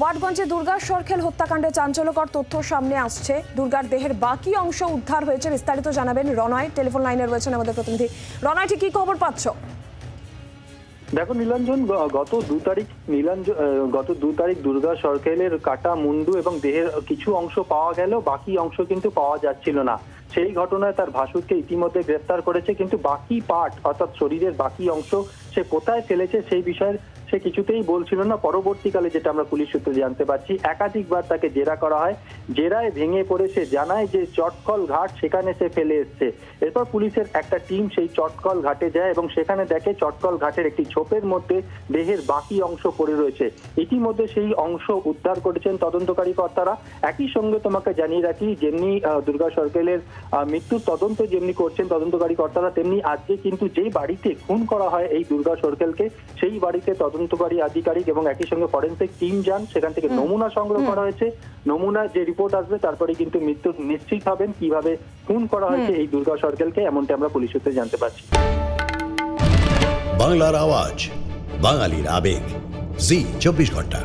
ওয়াটগঞ্জে দুর্গার সরখেল হত্যাকাণ্ডে চাঞ্চল্যকর তথ্য সামনে আসছে। দুর্গার দেহের বাকি অংশ উদ্ধার হয়েছে, বিস্তারিত জানাবেন রনয় টেলিফোন লাইনে রয়েছেন আমাদের প্রতিনিধি। রনয় ঠিক কি খবর পাচ্ছ? দেখো, নীলাঞ্জন গত দু তারিখ নীলাঞ্জন গত দু তারিখ দুর্গা সরকেলের কাটা মুন্ডু এবং দেহের কিছু অংশ পাওয়া গেল, বাকি অংশ কিন্তু পাওয়া যাচ্ছিল না। সেই ঘটনায় তার ভাসুরকে ইতিমধ্যে গ্রেফতার করেছে, কিন্তু বাকি পার্ট অর্থাৎ শরীরের বাকি অংশ সে কোথায় ফেলেছে সেই বিষয়ে সে কিছুতেই বলছিল না। পরবর্তীকালে যেটা আমরা পুলিশ সূত্রে জানতে পারছি একাধিকবার তাকে জেরা করা হয়। জেরায় ভেঙে পড়ে সে জানায় যে চটকল ঘাট সেখানে সে ফেলে এসছে। এরপর পুলিশের একটা টিম সেই চটকল ঘাটে যায় এবং সেখানে দেখে চটকল ঘাটের একটি ছোপের মধ্যে দেহের বাকি অংশ পড়ে রয়েছে। ইতিমধ্যে সেই অংশ উদ্ধার করেছেন তদন্তকারী কর্তারা। একই সঙ্গে তোমাকে জানিয়ে রাখি, যেমনি দুর্গা সরকেলের মৃত্যুর তদন্ত যেমনি করছেন তদন্তকারী কর্তারা, তেমনি আজকে কিন্তু যেই বাড়িতে খুন করা হয় এই দুর্গা সরকেলকে, সেই বাড়িতে তদন্তকারী আধিকারিক এবং একই সঙ্গে ফরেন্সিক টিম যান। সেখান থেকে নমুনা সংগ্রহ করা হয়েছে। নমুনা যে রিপোর্ট আসবে তারপরে কিন্তু মৃত্যু নিশ্চিত হবেন। কীভাবে খুন করা হয়েছে এই দুর্গা সরকারকে এমনটা আমরা পুলিশ সূত্রে জানতে পারছি। বাংলার আওয়াজ বাঙালির আবেগ। জি চব্বিশ ঘণ্টা।